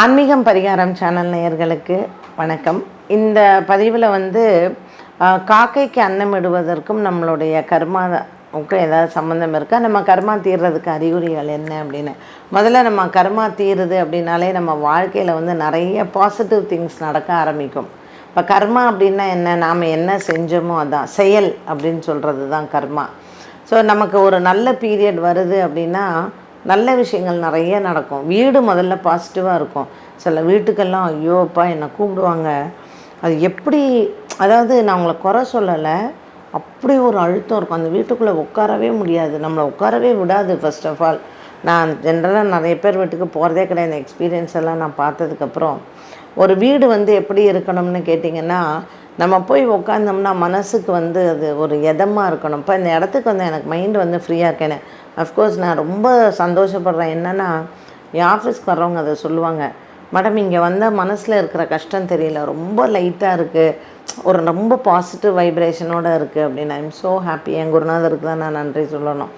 ஆன்மீகம் பரிகாரம் சேனல் நேயர்களுக்கு வணக்கம். இந்த பதிவில் வந்து காக்கைக்கு அன்னம் இடுவதற்கும் நம்மளுடைய கர்மாவுக்கும் ஏதாவது சம்மந்தம் இருக்கா? நம்ம கர்மா தீர்றதுக்கு அறிகுறிகள் என்ன அப்படின்னு. முதல்ல நம்ம கர்மா தீருது அப்படின்னாலே நம்ம வாழ்க்கையில் வந்து நிறைய பாசிட்டிவ் திங்ஸ் நடக்க ஆரம்பிக்கும். இப்போ கர்மா அப்படின்னா என்ன? நாம் என்ன செஞ்சோமோ அதான். செயல் அப்படின்னு சொல்கிறது தான் கர்மா. ஸோ நமக்கு ஒரு நல்ல பீரியட் வருது அப்படின்னா நல்ல விஷயங்கள் நிறைய நடக்கும். வீடு முதல்ல பாசிட்டிவாக இருக்கும். சில வீட்டுக்கெல்லாம் ஐயோப்பா என்னை கூப்பிடுவாங்க. அது எப்படி அதாவது நான் உங்களை குறை சொல்லலை. அப்படி ஒரு அழுத்தம் இருக்கும். அந்த வீட்டுக்குள்ளே உட்காரவே முடியாது. நம்மளை உட்காரவே விடாது ஃபர்ஸ்ட் ஆஃப் ஆல் நான் ஜென்ரலாக நிறைய பேர் வீட்டுக்கு போகிறதே கிடையாது. இந்த எக்ஸ்பீரியன்ஸ் எல்லாம் நான் பார்த்ததுக்கப்புறம். ஒரு வீடு வந்து எப்படி இருக்கணும்னு கேட்டிங்கன்னா நம்ம போய் உட்காந்தோம்னா மனசுக்கு வந்து அது ஒரு இதமாக இருக்கணும். இப்போ இந்த இடத்துக்கு வந்து எனக்கு மைண்டு வந்து ஃப்ரீயாக இருக்கேன்னு. அஃப்கோர்ஸ் நான் ரொம்ப சந்தோஷப்படுறேன். என்னென்னா என் ஆஃபீஸ்க்கு வர்றவங்க அதை சொல்லுவாங்க. மேடம் இங்கே வந்தால் மனசில் இருக்கிற கஷ்டம் தெரியல. ரொம்ப லைட்டாக இருக்குது ஒரு ரொம்ப பாசிட்டிவ் வைப்ரேஷனோடு இருக்குது அப்படின்னு. ஐம் ஸோ ஹாப்பி என் குருநாதருக்கு தான் நான் நன்றி சொல்லணும்.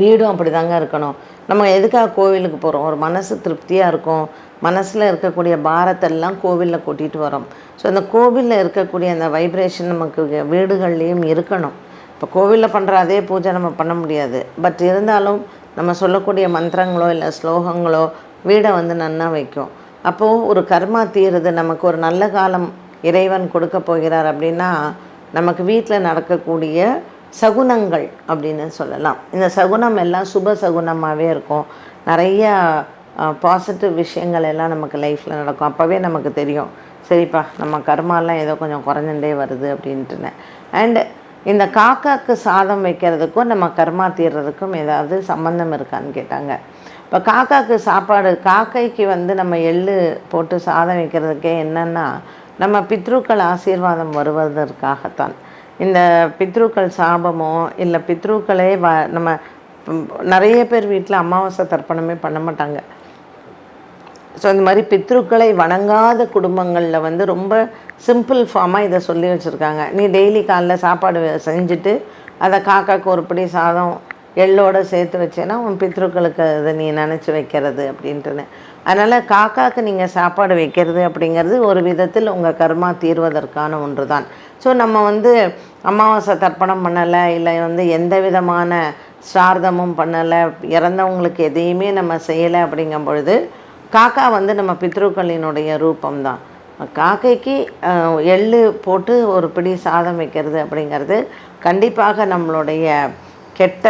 வீடும் அப்படி தாங்க இருக்கணும். நம்ம எதுக்காக கோவிலுக்கு போகிறோம் ஒரு மனசு திருப்தியாக இருக்கும். மனசில் இருக்கக்கூடிய பாரத்தெல்லாம் கோவிலில் கூட்டிகிட்டு வரோம். ஸோ அந்த கோவிலில் இருக்கக்கூடிய அந்த வைப்ரேஷன் நமக்கு வீடுகள்லேயும் இருக்கணும். இப்போ கோவிலில் பண்ணுற அதே பூஜை நம்ம பண்ண முடியாது. பட் இருந்தாலும் நம்ம சொல்லக்கூடிய மந்திரங்களோ இல்லை ஸ்லோகங்களோ வீடை வந்து நன்னா வைக்கும். அப்போது ஒரு கர்மா தீருது நமக்கு ஒரு நல்ல காலம் இறைவன் கொடுக்க போகிறார் அப்படின்னா நமக்கு வீட்டில் நடக்கக்கூடிய சகுனங்கள் அப்படின்னு சொல்லலாம். இந்த சகுனம் எல்லாம் சுப சகுனமாகவே இருக்கும். நிறைய பாசிட்டிவ் விஷயங்கள் எல்லாம் நமக்கு லைஃப்பில் நடக்கும். அப்போவே நமக்கு தெரியும். சரிப்பா நம்ம கர்மாலாம் ஏதோ கொஞ்சம் குறைஞ்சுட்டே வருது அப்படின்ட்டுன்னு. அண்டு இந்த காக்காக்கு சாதம் வைக்கிறதுக்கும் நம்ம கர்மா தீர்றதுக்கும் ஏதாவது சம்மந்தம் இருக்கான்னு கேட்டாங்க. இப்போ காக்காக்கு சாப்பாடு காக்கைக்கு வந்து நம்ம எள்ளு போட்டு சாதம் வைக்கிறதுக்கே என்னென்னா நம்ம பித்ருக்கள் ஆசீர்வாதம் வருவதற்காகத்தான். இந்த பித்ருக்கள் சாபமோ இல்லை பித்ருக்களே வ நம்ம நிறைய பேர் வீட்டில் அமாவாசை தர்ப்பணமே பண்ண மாட்டாங்க. ஸோ இந்த மாதிரி பித்ருக்களை வணங்காத குடும்பங்களில் வந்து ரொம்ப சிம்பிள் ஃபார்மாக இதை சொல்லி வச்சுருக்காங்க. நீ டெய்லி காலைல சாப்பாடு செஞ்சுட்டு அதை காக்காக்கு ஒரு பிடி சாதம் எள்ளோட சேர்த்து வச்சேன்னா உன் பித்ருக்களுக்கு அதை நீ நினச்சி வைக்கிறது அப்படின்ட்டுன்னு. அதனால் காக்காக்கு நீங்கள் சாப்பாடு வைக்கிறது அப்படிங்கிறது ஒரு விதத்தில் உங்கள் கர்மா தீர்வதற்கான ஒன்று தான் ஸோ நம்ம வந்து அமாவாசை தர்ப்பணம் பண்ணலை இல்லை வந்து எந்த விதமான சார்தமும் பண்ணலை இறந்தவங்களுக்கு எதையுமே நம்ம செய்யலை அப்படிங்கும் பொழுது காக்கா வந்து நம்ம பித்ருக்களினுடைய ரூபம்தான். காக்கைக்கு எள்ளு போட்டு ஒரு பிடி சாதம் வைக்கிறது அப்படிங்கிறது கண்டிப்பாக நம்மளுடைய கெட்ட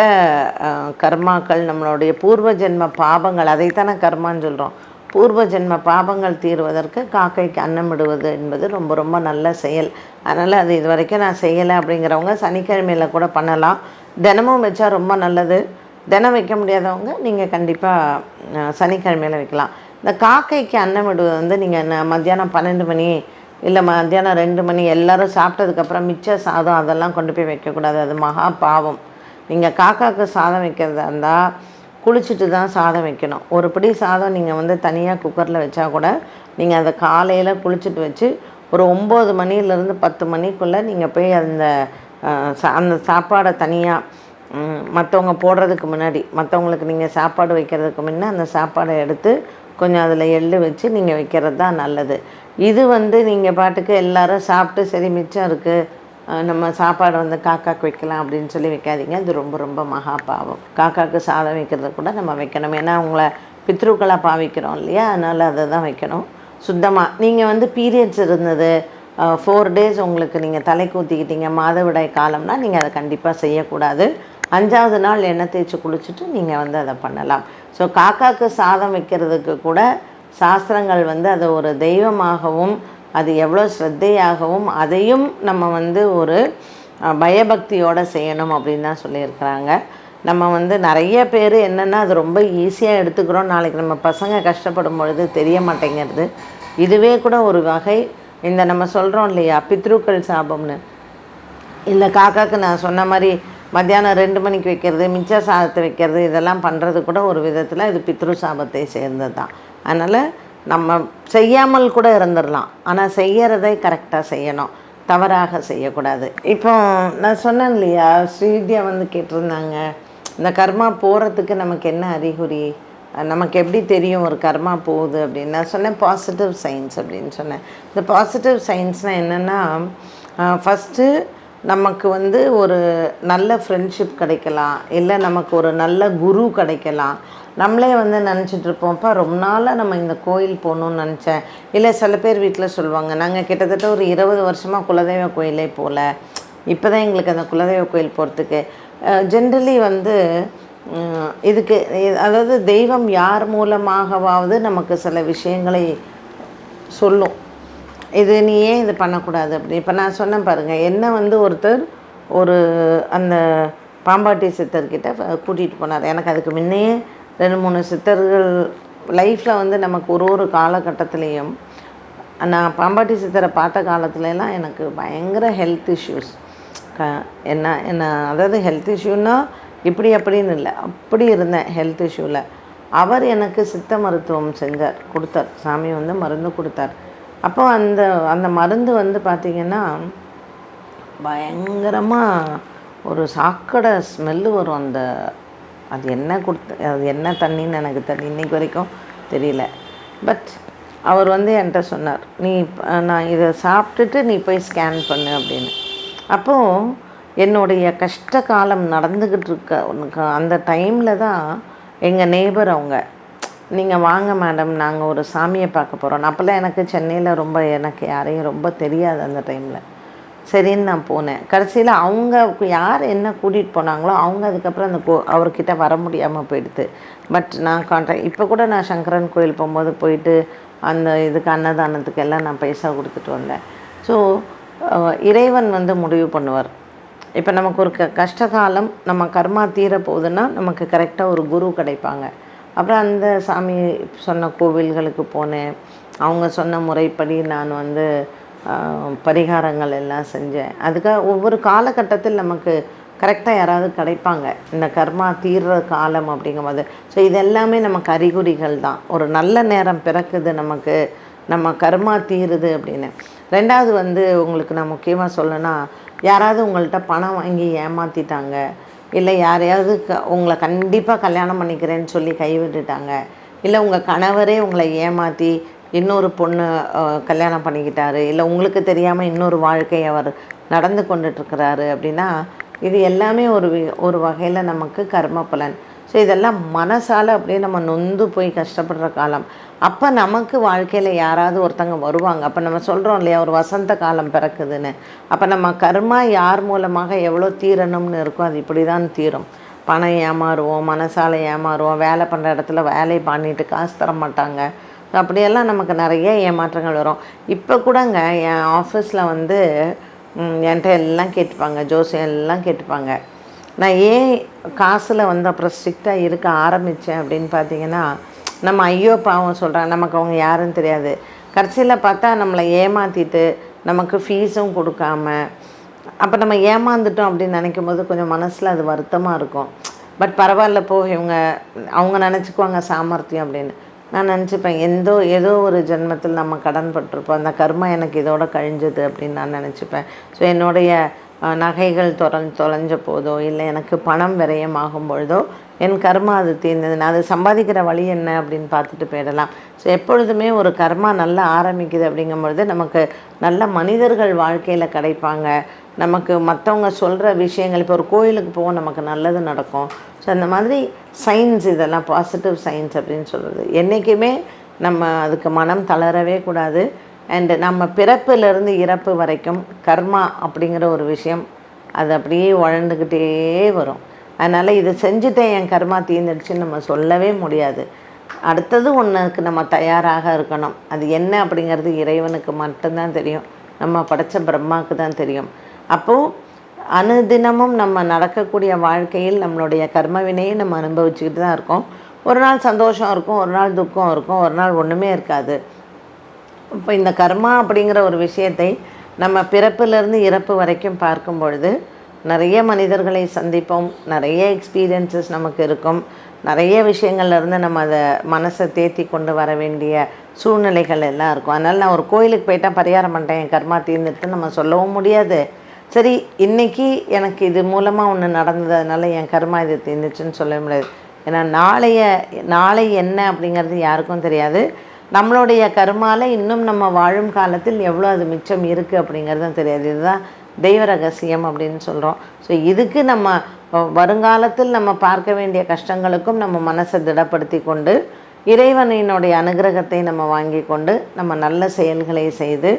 கர்மாக்கள் நம்மளுடைய பூர்வ ஜென்ம பாபங்கள் அதைத்தானே கர்மான்னு சொல்கிறோம் பூர்வ ஜென்ம பாபங்கள் தீர்வதற்கு காக்கைக்கு அன்னமிடுவது என்பது ரொம்ப ரொம்ப நல்ல செயல். அதனால் அது இது வரைக்கும் நான் செய்யலை அப்படிங்கிறவங்க சனிக்கிழமையில் கூட பண்ணலாம். தினமும் வச்சா ரொம்ப நல்லது. தினம் வைக்க முடியாதவங்க நீங்கள் கண்டிப்பாக சனிக்கிழமையில் வைக்கலாம். இந்த காக்கைக்கு அன்னமிடுவது வந்து நீங்கள் மத்தியானம் பன்னெண்டு மணி இல்லை மத்தியானம் ரெண்டு மணி எல்லாரும் சாப்பிட்டதுக்கப்புறம் மிச்ச சாதம் அதெல்லாம் கொண்டு போய் வைக்கக்கூடாது. அது மகா பாவம். நீங்கள் காக்காவுக்கு சாதம் வைக்கிறதா இருந்தால் குளிச்சுட்டு தான் சாதம் வைக்கணும். ஒரு பிடி சாதம் நீங்கள் வந்து தனியாக குக்கரில் வச்சா கூட நீங்கள் அதை காலையில் குளிச்சுட்டு வச்சு ஒரு ஒம்பது மணிலேருந்து பத்து மணிக்குள்ளே நீங்கள் போய் அந்த சா- அந்த சாப்பாடை தனியாக மற்றவங்க போடுறதுக்கு முன்னாடி மற்றவங்களுக்கு நீங்கள் சாப்பாடு வைக்கிறதுக்கு முன்னே அந்த சாப்பாடை எடுத்து கொஞ்சம் அதில் எள்ளு வச்சு நீங்கள் வைக்கிறது தான் நல்லது. இது வந்து நீங்கள் பாட்டுக்கு எல்லாரும் சாப்பிட்டு சரி மிச்சம் இருக்குது நம்ம சாப்பாடு வந்து காக்காக்கு வைக்கலாம் அப்படின்னு சொல்லி வைக்காதீங்க. அது ரொம்ப ரொம்ப மகா பாவம். காக்காக்கு சாதம் வைக்கிறத கூட நம்ம வைக்கணும். ஏன்னா அவங்கள பித்ருக்களாக பாவிக்கிறோம் இல்லையா? அதனால் அதை தான் வைக்கணும். சுத்தமாக நீங்கள் வந்து பீரியட்ஸ் இருந்தது ஃபோர் டேஸ் உங்களுக்கு நீங்கள் தலைக்கு ஊற்றிக்கிட்டீங்க மாதவிடாய் காலம்னா நீங்கள் அதை கண்டிப்பாக செய்யக்கூடாது. அஞ்சாவது நாள் எண்ணெய் தேய்ச்சி குளிச்சுட்டு நீங்கள் வந்து அதை பண்ணலாம். ஸோ காக்காக்கு சாதம் வைக்கிறதுக்கு கூட சாஸ்திரங்கள் வந்து அதை ஒரு தெய்வமாகவும் அது எவ்வளோ ஸ்ரத்தையாகவும் அதையும் நம்ம வந்து ஒரு பயபக்தியோடு செய்யணும் அப்படின்னு தான் சொல்லியிருக்கிறாங்க. நம்ம வந்து நிறைய பேர் என்னென்னா அது ரொம்ப ஈஸியாக எடுத்துக்கிறோம். நாளைக்கு நம்ம பசங்க கஷ்டப்படும் பொழுது தெரிய மாட்டேங்கிறது. இதுவே கூட ஒரு வகை. இந்த நம்ம சொல்கிறோம் இல்லையா பித்ருக்கள் சாபம்னு. இல்லை காக்காக்கு நான் சொன்ன மாதிரி மத்தியானம் ரெண்டு மணிக்கு வைக்கிறது மிச்ச சாதத்தை வைக்கிறது இதெல்லாம் பண்ணுறது கூட ஒரு விதத்தில் இது பித்ரு சாபத்தை சேர்ந்தது தான் அதனால் நம்ம செய்யாமல் கூட இருந்துடலாம் ஆனால் செய்யறதை கரெக்டாக செய்யணும். தவறாக செய்யக்கூடாது. இப்போ நான் சொன்னேன் இல்லையா ஸ்ரீவித்யா வந்து கேட்டிருந்தாங்க இந்த கர்மா போகிறதுக்கு நமக்கு என்ன அறிகுறி? நமக்கு எப்படி தெரியும் ஒரு கர்மா போகுது அப்படின்னு? நான் சொன்னேன் பாசிட்டிவ் சயின்ஸ் அப்படின்னு சொன்னேன். இந்த பாசிட்டிவ் சயின்ஸ்னால் என்னென்னா ஃபஸ்ட்டு நமக்கு வந்து ஒரு நல்ல ஃப்ரெண்ட்ஷிப் கிடைக்கலாம். இல்லை நமக்கு ஒரு நல்ல குரு கிடைக்கலாம். நம்மளே வந்து நினச்சிட்ருப்போம்ப்பா ரொம்ப நாளாக நம்ம இந்த கோயில் போகணுன்னு நினச்சேன். இல்லை சில பேர் வீட்டில் சொல்லுவாங்க நாங்கள் கிட்டத்தட்ட ஒரு இருபது வருஷமாக குலதெய்வ கோயிலே போகல இப்போ தான் எங்களுக்கு அந்த குலதெய்வ கோயில் போகிறதுக்கு ஜென்ரலி வந்து இதுக்கு அதாவது தெய்வம் யார் மூலமாகவாவது நமக்கு சில விஷயங்களை சொல்லும். இது நீ ஏன் இது பண்ணக்கூடாது அப்படி? இப்போ நான் சொன்னேன் பாருங்கள் என்ன வந்து ஒருத்தர் ஒரு அந்த பாம்பாட்டி சித்தர்கிட்ட கூட்டிகிட்டு போனார். எனக்கு அதுக்கு முன்னையே ரெண்டு மூணு சித்தர்கள் லைஃப்பில் வந்து நமக்கு ஒரு ஒரு காலகட்டத்துலேயும் நான் பாம்பாட்டி சித்தரை பார்த்த காலத்துலலாம் எனக்கு பயங்கர ஹெல்த் இஷ்யூஸ் க என்ன என்ன அதாவது ஹெல்த் இஷ்யூன்னா இப்படி அப்படின்னு இல்லை அப்படி இருந்தேன் ஹெல்த் இஷ்யூவில் அவர் எனக்கு சித்த மருத்துவம் செஞ்சார் கொடுத்தார். சாமி வந்து மருந்து கொடுத்தார். அப்போ அந்த அந்த மருந்து வந்து பார்த்திங்கன்னா பயங்கரமாக ஒரு சாக்கடை ஸ்மெல்லு வரும் அந்த அது என்ன கொடுத்து அது என்ன தண்ணின்னு எனக்கு தெரியல இன்றைக்கி வரைக்கும் தெரியல. பட் அவர் வந்து என்கிட்ட சொன்னார் நீ நான் இதை சாப்பிட்டுட்டு நீ போய் ஸ்கேன் பண்ணு அப்படின்னு. அப்போது என்னுடைய கஷ்ட காலம் நடந்துக்கிட்டு இருக்க அந்த டைமில் தான் எங்கள் நேபர் அவங்க நீங்கள் வாங்க மேடம் நாங்கள் ஒரு சாமியை பார்க்க போகிறோம் அப்போல்லாம் எனக்கு சென்னையில் ரொம்ப எனக்கு யாரையும் ரொம்ப தெரியாது அந்த டைமில் சரின்னு நான் போனேன். கடைசியில் அவங்க யார் என்ன கூட்டிகிட்டு போனாங்களோ அவங்க அதுக்கப்புறம் அந்த கோ அவர்கிட்ட வர முடியாமல் போயிடுது. பட் நான் கான்ட்ராக்ட் இப்போ கூட நான் சங்கரன் கோயில் போகும்போது போயிட்டு அந்த இதுக்கு அன்னதானத்துக்கு எல்லாம் நான் பைசா கொடுத்துட்டு வந்தேன். ஸோ இறைவன் வந்து முடிவு பண்ணுவார். இப்போ நமக்கு ஒரு க கஷ்டகாலம் நம்ம கர்மா தீர போகுதுன்னா நமக்கு கரெக்டாக ஒரு குரு கிடைப்பாங்க. அப்புறம் அந்த சாமி சொன்ன கோவில்களுக்கு போனேன். அவங்க சொன்ன முறைப்படி நான் வந்து பரிகாரங்கள் எல்லாம் செஞ்சேன். அதுக்காக ஒவ்வொரு காலகட்டத்தில் நமக்கு கரெக்டாக யாராவது கிடைப்பாங்க. இந்த கர்மா தீர்ற காலம் அப்படிங்கும்போது. ஸோ இது எல்லாமே நமக்கு அறிகுறிகள் தான். ஒரு நல்ல நேரம் பிறக்குது நமக்கு. நம்ம கர்மா தீருது அப்படின்னு. ரெண்டாவது வந்து உங்களுக்கு நான் முக்கியமாக சொல்லணும்னா யாராவது உங்கள்கிட்ட பணம் வாங்கி ஏமாற்றிட்டாங்க இல்லை யாரையாவது க உங்களை கண்டிப்பாக கல்யாணம் பண்ணிக்கிறேன்னு சொல்லி கைவிட்டுட்டாங்க. இல்லை உங்கள் கணவரே உங்களை ஏமாற்றி இன்னொரு பொண்ணு கல்யாணம் பண்ணிக்கிட்டாரு. இல்லை உங்களுக்கு தெரியாமல் இன்னொரு வாழ்க்கை அவர் நடந்து கொண்டுட்ருக்கிறாரு அப்படின்னா இது எல்லாமே ஒரு ஒரு வகையில் நமக்கு கர்ம பலன். ஸோ இதெல்லாம் மனசால் அப்படியே நம்ம நொந்து போய் கஷ்டப்படுற காலம். அப்போ நமக்கு வாழ்க்கையில் யாராவது ஒருத்தங்க வருவாங்க. அப்போ நம்ம சொல்கிறோம் இல்லையா ஒரு வசந்த காலம் பிறக்குதுன்னு. அப்போ நம்ம கர்மா யார் மூலமாக எவ்வளோ தீரணும்னு இருக்கோ அது இப்படி தான் தீரும். பணம் ஏமாறுவோம் மனசால் ஏமாறுவோம் வேலை பண்ணுற இடத்துல வேலை பண்ணிட்டு காசு தர மாட்டாங்க. அப்படியெல்லாம் நமக்கு நிறைய ஏமாற்றங்கள் வரும். இப்போ கூடங்க என் ஆஃபீஸில் வந்து என்கிட்ட எல்லாம் கேட்டுப்பாங்க ஜோசியம் எல்லாம் கேட்டுப்பாங்க. நான் ஏன் காசில் வந்து அப்புறம் ஸ்ட்ரிக்டாக இருக்க ஆரம்பித்தேன் அப்படின்னு பார்த்தீங்கன்னா நம்ம ஐயோ பாவம் சொல்கிறாங்க நமக்கு அவங்க யாருன்னு தெரியாது. கடைசியில் பார்த்தா நம்மளை ஏமாற்றிட்டு நமக்கு ஃபீஸும் கொடுக்காம அப்போ நம்ம ஏமாந்துட்டோம் அப்படின்னு நினைக்கும் போது கொஞ்சம் மனசில் அது வருத்தமாக இருக்கும். பட் பரவாயில்ல போ இவங்க அவங்க நினச்சிக்குவாங்க சாமர்த்தியம் அப்படின்னு. நான் நினச்சிப்பேன் எந்தோ ஏதோ ஒரு ஜென்மத்தில் நம்ம கடன் பட்டிருப்போம் அந்த கர்மா எனக்கு இதோட கழிஞ்சது அப்படின்னு நான் நினச்சிப்பேன். ஸோ என்னுடைய நகைகள் தொலைஞ்ச தொலைஞ்ச போதோ இல்லை எனக்கு பணம் விரயமாகும் பொழுதோ என் கர்மா அது தீர்ந்தது நான் அது சம்பாதிக்கிற வழி என்ன அப்படின்னு பார்த்துட்டு போயிடலாம். ஸோ எப்பொழுதுமே ஒரு கர்மா நல்லா ஆரம்பிக்குது அப்படிங்கும் பொழுது நமக்கு நல்ல மனிதர்கள் வாழ்க்கையில் கிடைப்பாங்க. நமக்கு மற்றவங்க சொல்கிற விஷயங்கள் இப்போ ஒரு கோயிலுக்கு போக நமக்கு நல்லது நடக்கும். ஸோ அந்த மாதிரி சயின்ஸ் இதெல்லாம் பாசிட்டிவ் சயின்ஸ் அப்படின்னு சொல்கிறது என்றைக்குமே நம்ம அதுக்கு மனம் தளரவே கூடாது. அண்டு நம்ம பிறப்பிலிருந்து இறப்பு வரைக்கும் கர்மா அப்படிங்கிற ஒரு விஷயம் அது அப்படியே வளர்ந்துக்கிட்டே வரும். அதனால் இதை செஞ்சுட்டேன் என் கர்மா தீர்ந்துடுச்சுன்னு நம்ம சொல்லவே முடியாது. அடுத்தது ஒன்றுக்கு நம்ம தயாராக இருக்கணும். அது என்ன அப்படிங்கிறது இறைவனுக்கு மட்டும்தான் தெரியும். நம்ம படைச்ச பிரம்மாவுக்கு தான் தெரியும். அப்போது அனுதினமும் நம்ம நடக்கக்கூடிய வாழ்க்கையில் நம்மளுடைய கர்மவினையை நம்ம அனுபவிச்சுக்கிட்டு தான் இருக்கோம். ஒரு நாள் சந்தோஷம் இருக்கும் ஒரு நாள் துக்கம் இருக்கும் ஒரு நாள் ஒன்றுமே இருக்காது. இப்போ இந்த கர்மா அப்படிங்கிற ஒரு விஷயத்தை நம்ம பிறப்பிலிருந்து இறப்பு வரைக்கும் பார்க்கும் பொழுது நிறைய மனிதர்களை சந்திப்போம் நிறைய எக்ஸ்பீரியன்சஸ் நமக்கு இருக்கும். நிறைய விஷயங்கள்லேருந்து நம்ம அதை மனசை தேத்தி கொண்டு வர வேண்டிய சூழ்நிலைகள் எல்லாம் இருக்கும். அதனால் நான் ஒரு கோயிலுக்கு போயிட்டால் பரிகாரம் பண்ணிட்டேன் என் கர்மா தீர்ந்துட்டு நம்ம சொல்லவும் முடியாது. சரி இன்றைக்கி எனக்கு இது மூலமாக ஒன்று நடந்தது அதனால் என் கர்மா இது தீர்ந்துச்சுன்னு சொல்ல முடியாது. ஏன்னா நாளைய நாளை என்ன அப்படிங்கிறது யாருக்கும் தெரியாது. நம்மளுடைய கர்மால இன்னும் நம்ம வாழும் காலத்தில் எவ்வளோ அது மிச்சம் இருக்குது அப்படிங்கிறதும் தெரியாது. இதுதான் தெய்வ ரகசியம் அப்படின்னு சொல்கிறோம் ஸோ இதுக்கு நம்ம வருங்காலத்தில் நம்ம பார்க்க வேண்டிய கஷ்டங்களுக்கும் நம்ம மனசை திடப்படுத்தி கொண்டு இறைவனினுடைய அனுகிரகத்தை நம்ம வாங்கி கொண்டு நம்ம நல்ல செயல்களை செய்து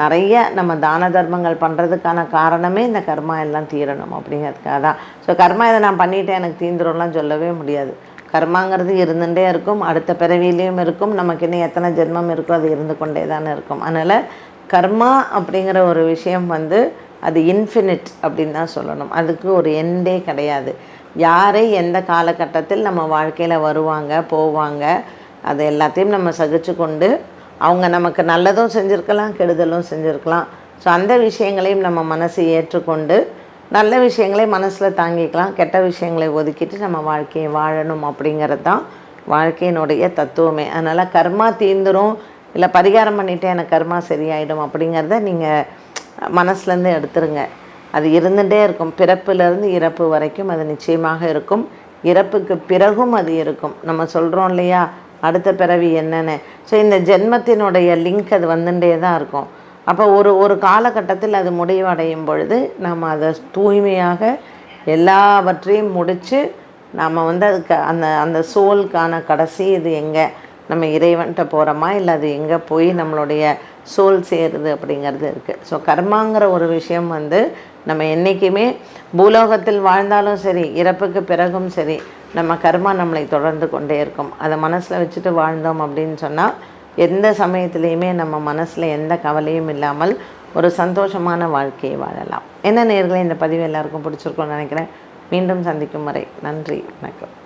நிறைய நம்ம தான தர்மங்கள் பண்ணுறதுக்கான காரணமே இந்த கர்மா எல்லாம் தீரணும் அப்படிங்கிறதுக்காக தான். ஸோ கர்மா இதை நான் பண்ணிட்டேன் எனக்கு தீந்துரும்லாம் சொல்லவே முடியாது. கர்மாங்கிறது இருந்துகிட்டே இருக்கும் அடுத்த பிறவிலையும் இருக்கும் நமக்கு இன்னும் எத்தனை ஜென்மம் இருக்கோ அது இருந்து கொண்டே தானே இருக்கும். அதனால் கர்மா அப்படிங்கிற ஒரு விஷயம் வந்து அது இன்ஃபினிட் அப்படின்னு தான் சொல்லணும். அதுக்கு ஒரு எண்டே கிடையாது. யாரை எந்த காலகட்டத்தில் நம்ம வாழ்க்கையில் வருவாங்க போவாங்க அது எல்லாத்தையும் நம்ம சகிச்சு கொண்டு அவங்க நமக்கு நல்லதும் செஞ்சுருக்கலாம் கெடுதலும் செஞ்சுருக்கலாம். ஸோ அந்த விஷயங்களையும் நம்ம மனசு ஏற்றுக்கொண்டு நல்ல விஷயங்களை மனசில் தாங்கிக்கலாம் கெட்ட விஷயங்களை ஒதுக்கிட்டு நம்ம வாழ்க்கையை வாழணும் அப்படிங்கிறது தான் வாழ்க்கையினுடைய தத்துவமே. அதனால் கர்மா தீந்துரும் இல்லை பரிகாரம் பண்ணிவிட்டு எனக்கு கர்மா சரியாயிடும் அப்படிங்கிறத நீங்கள் மனசுலேருந்து எடுத்துருங்க. அது இருந்துகிட்டே இருக்கும். பிறப்பிலிருந்து இறப்பு வரைக்கும் அது நிச்சயமாக இருக்கும். இறப்புக்கு பிறகும் அது இருக்கும். நம்ம சொல்கிறோம் இல்லையா? அடுத்த பிறவி என்னென்னு. ஸோ இந்த ஜென்மத்தினுடைய லிங்க் அது வந்துட்டே தான் இருக்கும். அப்போ ஒரு ஒரு காலகட்டத்தில் அது முடிவடையும் பொழுது நம்ம அதை தூய்மையாக எல்லாவற்றையும் முடித்து நாம் வந்து அதுக்கு அந்த அந்த சோலுக்கான கடைசி இது எங்கே? நம்ம இறைவன்கிட்ட போகிறோமா இல்லை அது எங்கே போய் நம்மளுடைய சோல் சேருது அப்படிங்கிறது இருக்குது ஸோ கர்மாங்கிற ஒரு விஷயம் வந்து நம்ம என்றைக்குமே பூலோகத்தில் வாழ்ந்தாலும் சரி இறப்புக்கு பிறகும் சரி நம்ம கர்மா நம்மளை தொடர்ந்து கொண்டே இருக்கும். அதை மனசில் வச்சுட்டு வாழ்ந்தோம் அப்படின்னு சொன்னால் எந்த சமயத்துலேயுமே நம்ம மனசில் எந்த கவலையும் இல்லாமல் ஒரு சந்தோஷமான வாழ்க்கையை வாழலாம். என்ன நேர்களை இந்த பதிவு எல்லாருக்கும் பிடிச்சிருக்கோன்னு நினைக்கிறேன். மீண்டும் சந்திக்கும் வரை நன்றி வணக்கம்.